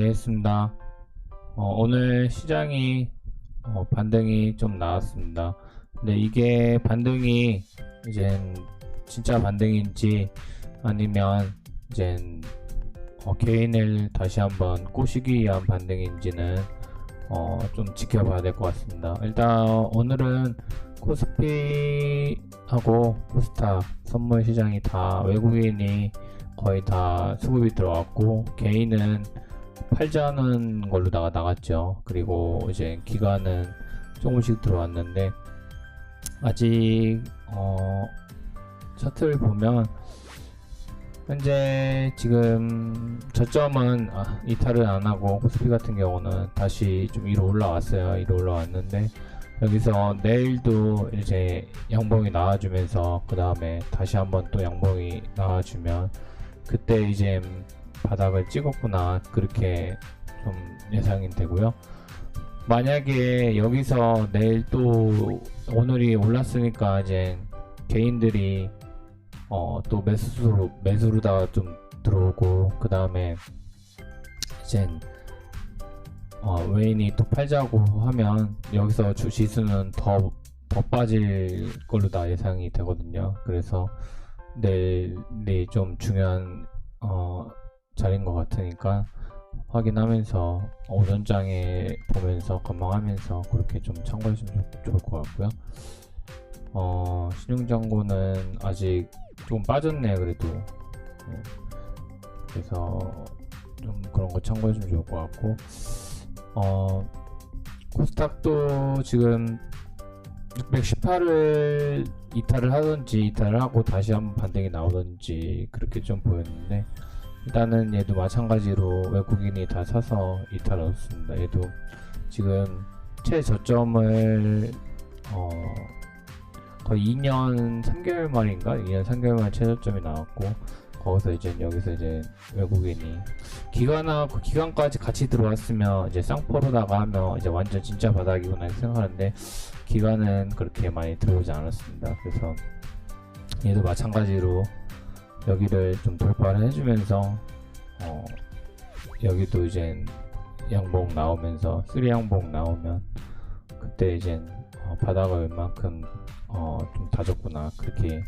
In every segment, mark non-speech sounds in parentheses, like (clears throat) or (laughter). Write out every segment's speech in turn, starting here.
제했습니다. 어, 오늘 시장이 어, 반등이 좀 나왔습니다. 근데 이게 반등이 이젠 진짜 반등인지 아니면 이젠 어, 개인을 다시 한번 꼬시기 위한 반등인지는 어, 좀 지켜봐야 될 것 같습니다. 일단 오늘은 코스피하고 코스닥 선물 시장이 다 외국인이 거의 다 수급이 들어왔고 개인은 팔자는 걸로다가 나갔죠. 그리고 이제 기간은 조금씩 들어왔는데 아직 어 차트를 보면 현재 지금 저점은 아, 이탈을 안 하고 코스피 같은 경우는 다시 좀 위로 올라왔어요. 위로 올라왔는데 여기서 내일도 이제 양봉이 나와주면서 그 다음에 다시 한번 또 양봉이 나와주면 그때 이제 바닥을 찍었구나 그렇게 좀 예상이 되고요. 만약에 여기서 내일 또 오늘이 올랐으니까 이제 개인들이 어 또 매수로 매수로다가 좀 들어오고 그 다음에 이제 어 외인이 또 팔자고 하면 여기서 주 지수는 더 더 빠질 걸로 다 예상이 되거든요. 그래서 내일이 좀 중요한 어, 자리인 것 같으니까 확인하면서 오전장에 보면서 관망하면서 그렇게 좀 참고하시면 좋- 좋을 것 같고요. 어, 신용장고는 아직 좀 빠졌네 그래도 네. 그래서 좀 그런 거 참고해주면 좋을 것 같고 어, 코스닥도 지금 618을 이탈을 하든지 이탈을 하고 다시 한번 반등이 나오든지 그렇게 좀 보였는데 일단은 얘도 마찬가지로 외국인이 다 사서 이탈을 얻었습니다. 얘도 지금 최저점을 어 거의 2년 3개월 만인가 2년 3개월 만 최저점이 나왔고 거기서 이제 여기서 이제 외국인이 기간하 그 기간까지 같이 들어왔으면 이제 쌍포로다가 하면 이제 완전 진짜 바닥이구나 생각하는데 기간은 그렇게 많이 들어오지 않았습니다. 그래서 얘도 마찬가지로 여기를 좀 돌파를 해주면서 어 여기도 이제 양봉 나오면서 쓰리 양봉 나오면 그때 이제 어 바닥을 웬만큼 어 좀 다졌구나. 그렇게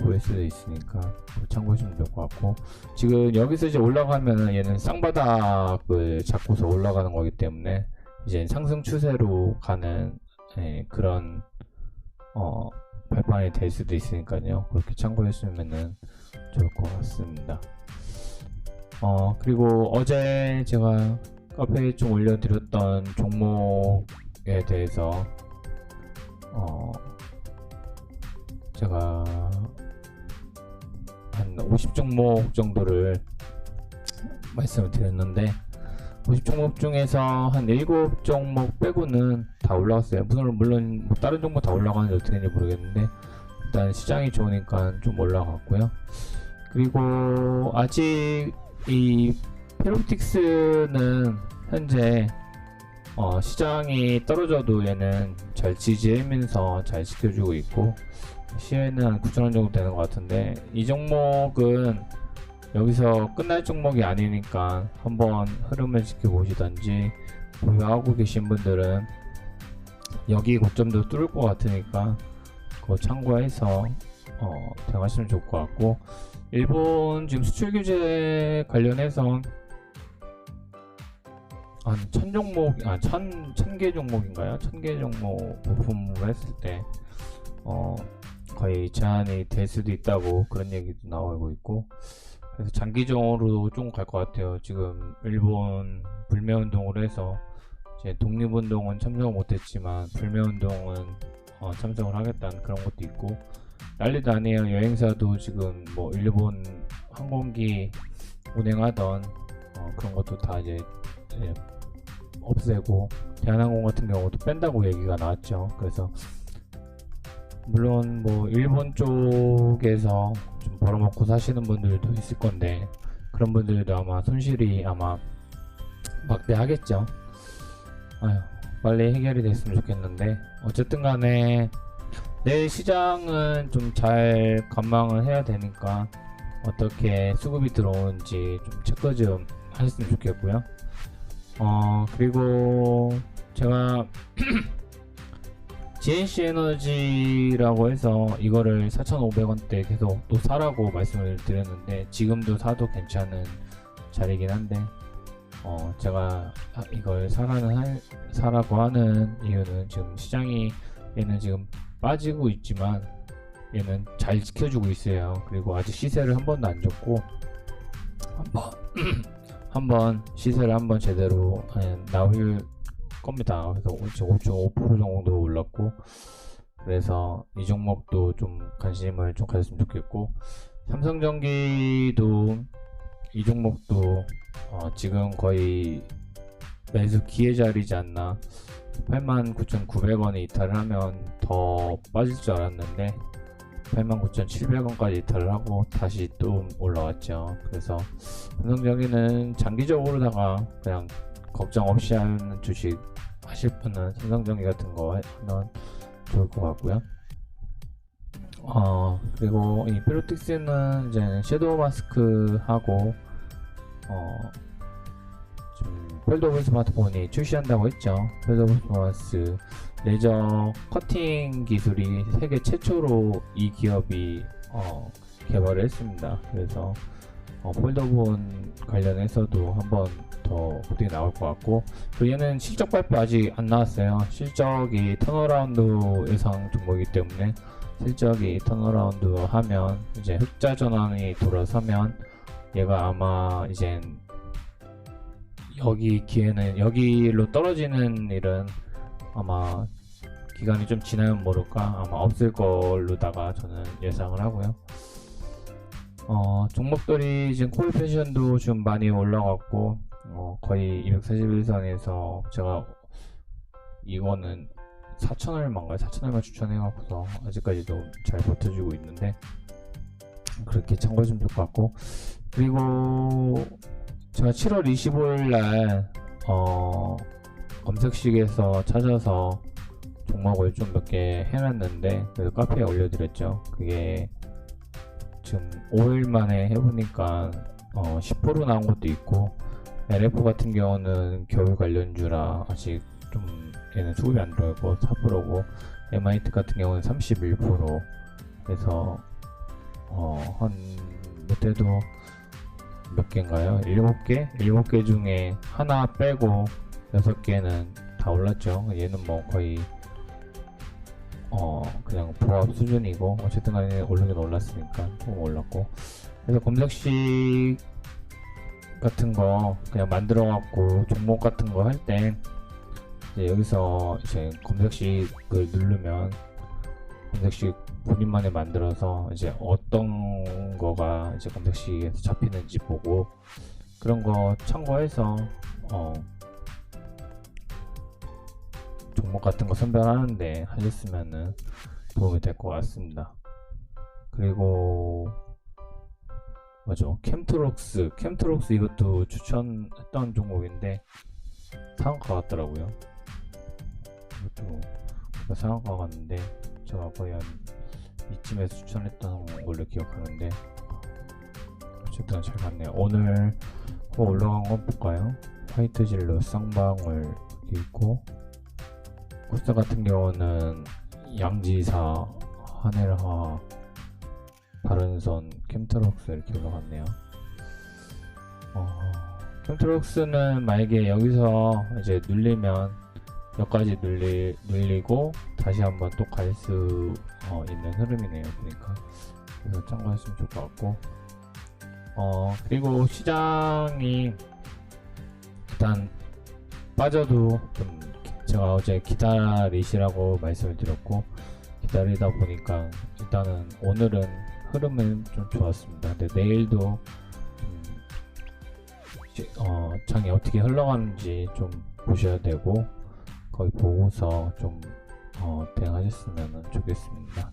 보일 수도 있으니까 참고하시면 좋을 것 같고. 지금 여기서 이제 올라가면은 얘는 쌍바닥을 잡고서 올라가는 거기 때문에 이제 상승 추세로 가는 예, 그런 어 발판이 될 수도 있으니까요. 그렇게 참고했으면은 좋을 것 같습니다. 어 그리고 어제 제가 카페에 좀 올려드렸던 종목에 대해서 어 제가 한 50종목 정도를 말씀을 드렸는데 50 종목 중에서 한 7종목 빼고는 다 올라갔어요. 물론, 물론 뭐 다른 종목 다 올라가는지 어떻게 되는지 모르겠는데 일단 시장이 좋으니까 좀 올라갔고요. 그리고 아직 이 페로틱스는 현재 어, 시장이 떨어져도 얘는 잘 지지하면서 잘 지켜주고 있고 시에는 한 9천원 정도 되는 것 같은데 이 종목은 여기서 끝날 종목이 아니니까 한번 흐름을 지켜보시던지 보유하고 계신 분들은 여기 고점도 뚫을 것 같으니까 그거 참고해서 어, 대응하시면 좋을 것 같고 일본 지금 수출 규제 관련해서 한 천 종목 아 천 천 개 종목인가요? 천 개 종목 부품으로 했을 때 어, 거의 제한이 될 수도 있다고 그런 얘기도 나오고 있고 그래서 장기적으로 좀 갈 것 같아요. 지금 일본 불매운동으로 해서 이제 독립운동은 참석을 못했지만 불매운동은 어, 참석을 하겠다는 그런 것도 있고 난리도 아니에요. 여행사도 지금 뭐 일본 항공기 운행하던 어, 그런 것도 다 이제, 이제 없애고 대한항공 같은 경우도 뺀다고 얘기가 나왔죠. 그래서 물론 뭐 일본 쪽에서 좀 벌어먹고 사시는 분들도 있을 건데 그런 분들도 아마 손실이 아마 막대하겠죠. 아휴 빨리 해결이 됐으면 좋겠는데 어쨌든 간에 내일 시장은 좀 잘 관망을 해야 되니까 어떻게 수급이 들어오는지 좀 체크 좀 하셨으면 좋겠고요. 어, 그리고 제가 (clears throat) GNC 에너지라고 해서 이거를 4,500원대 계속 또 사라고 말씀을 드렸는데 지금도 사도 괜찮은 자리긴 한데 어, 제가 아, 이걸 사라는 할, 사라고 하는 이유는 지금 시장이 얘는 지금 빠지고 있지만 얘는 잘 지켜주고 있어요. 그리고 아직 시세를 한 번도 안 줬고 한번 (clears throat) 한번 시세를 한번 제대로 예, 나올 겁니다. 그래서 지금 5.5% 정도 올랐고 그래서 이 종목도 좀 관심을 좀 가졌으면 좋겠고 삼성전기도 이 종목도 어, 지금 거의 매수 기회 자리지 않나 89,900원에 이탈을 하면 더 빠질 줄 알았는데 89,700원까지 이탈을 하고 다시 또 올라왔죠. 그래서 삼성전기는 장기적으로다가 그냥 걱정 없이 하는 주식 하실 분은 삼성전기 같은 거 하면 좋을 것 같고요. 어 그리고 이 페로틱스는 이제 섀도우 마스크 하고 어 폴더블 스마트폰이 출시한다고 했죠. 폴더블 스마트 레저 커팅 기술이 세계 최초로 이 기업이 어, 개발을 했습니다. 그래서 어, 폴더본 관련해서도 한번 더 어떻게 나올 것 같고 그리고 얘는 실적 발표 아직 안 나왔어요. 실적이 턴어라운드 예상 종목이기 때문에 실적이 턴어라운드 하면 이제 흑자 전환이 돌아서면 얘가 아마 이제 여기 기회는 여기로 떨어지는 일은 아마 기간이 좀 지나면 모를까 아마 없을 걸로다가 저는 예상을 하고요. 어, 종목들이 지금 패션도 좀 많이 올라갔고 어, 거의 241선에서 제가 이거는 4천얼마인가요? 4천얼마 추천해갖고서 아직까지도 잘 버텨주고 있는데 그렇게 참고해 주면 좋을 것 같고 그리고 제가 7월 25일 날 어, 검색식에서 찾아서 종목을 좀 몇 개 해놨는데 그래서 카페에 올려드렸죠. 그게 지금 5일 만에 해보니까 어, 10% 나온 것도 있고 LF 같은 경우는 겨울 관련주라 아직 좀 얘는 수급이 안 들어있고 4%고 MIT 같은 경우는 31% 그래서 어, 한 못해도 몇 개인가요? 7개? 7개 중에 하나 빼고 6개는 다 올랐죠. 얘는 뭐 거의 어 그냥 보합 수준이고 어쨌든 간에 오르긴 올랐으니까 조금 올랐고 그래서 검색식 같은 거 그냥 만들어 갖고 종목 같은 거 할 때 여기서 이제 검색식을 누르면 검색식 본인만에 만들어서 이제 어떤 거가 이제 검색식에서 잡히는지 보고 그런 거 참고해서 어 종목 같은 거 선별하는데 하셨으면은 도움이 될 것 같습니다. 그리고 맞아 캠트록스 캠트록스 이것도 추천했던 종목인데 상한가 같더라고요. 이것도 상한가 갔는데 제가 거의 한 이쯤에서 추천했던 걸로 기억하는데 어쨌든 잘 갔네요. 오늘 뭐 올라간 건 볼까요? 화이트 진로 쌍방울 있고 코스 같은 경우는 양지사, 하늘하, 바른선, 캠트럭스 이렇게 올라갔네요. 어, 캠트럭스는 만약에 여기서 이제 눌리면 몇 가지 눌리, 눌리고 다시 한번 또 갈수 어, 있는 흐름이네요. 그러니까 그래서 참고하시면 좋을 것 같고 어 그리고 시장이 일단 빠져도 좀 제가 어제 기다리시라고 말씀을 드렸고 기다리다 보니까 일단은 오늘은 흐름은 좀 좋았습니다. 근데 내일도 음, 어, 장이 어떻게 흘러가는지 좀 보셔야 되고 거기 보고서 좀 어, 대응하셨으면 좋겠습니다.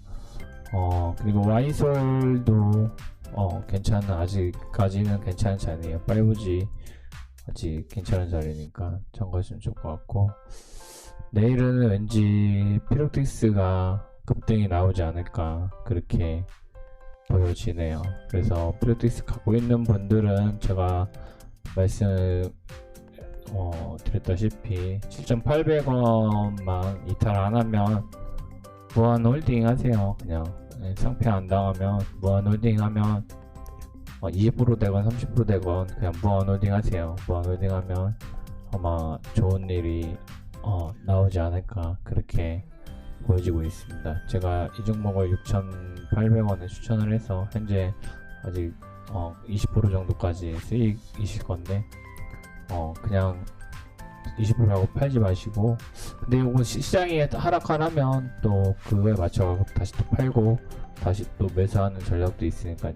어, 그리고 와이솔도 어, 괜찮은 아직까지는 괜찮은 자리에요. 5G 아직 괜찮은 자리니까 참고하시면 좋을 것 같고 내일은 왠지 피로틱스가 급등이 나오지 않을까 그렇게 보여지네요. 그래서 피로틱스 갖고 있는 분들은 제가 말씀 어, 드렸다시피 7,800원만 이탈 안 하면 무한 홀딩 하세요. 그냥 예, 상패 안 당하면 무한 홀딩 하면 어, 20% 되건 30% 되건 그냥 무한 홀딩 하세요. 무한 홀딩 하면 아마 좋은 일이 어, 나오지 않을까 그렇게 보여지고 있습니다. 제가 이 종목을 6,800원에 추천을 해서 현재 아직 어, 20% 정도까지 수익이실 건데 어, 그냥 20%라고 팔지 마시고 근데 시- 시장이 하락하면 또 그거에 맞춰 다시 또 팔고 다시 또 매수하는 전략도 있으니까요.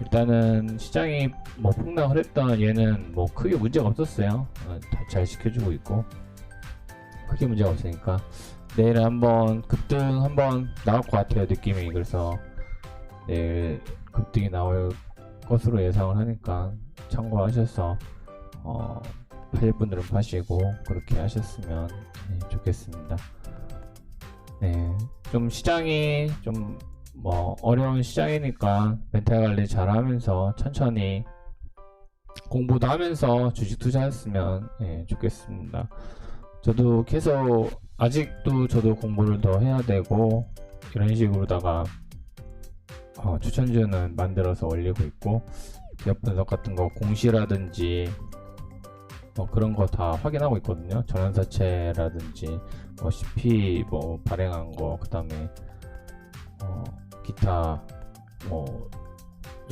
일단은 시장이 뭐 폭락을 했던 얘는 뭐 크게 문제가 없었어요. 어, 다잘 지켜주고 있고 크게 문제가 없으니까 내일 한번 급등 한번 나올 것 같아요 느낌이 그래서 내일 급등이 나올 것으로 예상을 하니까 참고하셔서 어, 팔 분들은 파시고 그렇게 하셨으면 네, 좋겠습니다. 네, 좀 시장이 좀 뭐 어려운 시장이니까 멘탈 관리 잘 하면서 천천히 공부도 하면서 주식 투자했으면 예, 좋겠습니다. 저도 계속 아직도 저도 공부를 더 해야 되고 이런 식으로다가 어, 추천주는 만들어서 올리고 있고 기업 분석 같은 거 공시라든지 뭐 그런 거 다 확인하고 있거든요. 전환사채라든지 뭐 CP 뭐 발행한 거 그다음에 어, 기타 뭐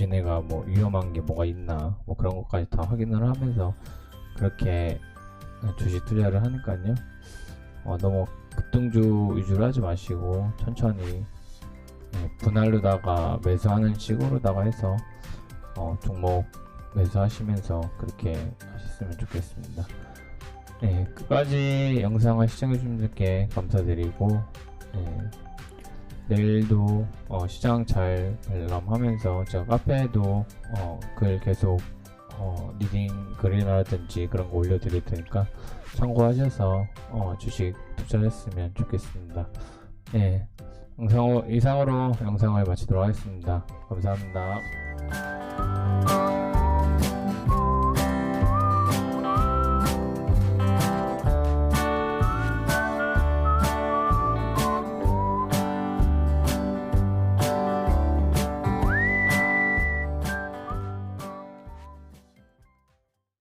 얘네가 뭐 위험한 게 뭐가 있나 뭐 그런 것까지 다 확인을 하면서 그렇게 주식 투자를 하니까요. 어, 너무 급등주 위주로 하지 마시고 천천히 예, 분할로다가 매수하는 식으로다가 해서 어, 종목 매수하시면서 그렇게 하셨으면 좋겠습니다. 네, 끝까지 영상을 시청해주신 분들께 감사드리고 네, 내일도 어, 시장 잘 관람하면서 제가 카페에도 어, 글 계속 어, 리딩 글이라든지 그런 거 올려드릴 테니까 참고하셔서 어, 주식 투자했으면 좋겠습니다. 네, 영상 이상으로 영상을 마치도록 하겠습니다. 감사합니다.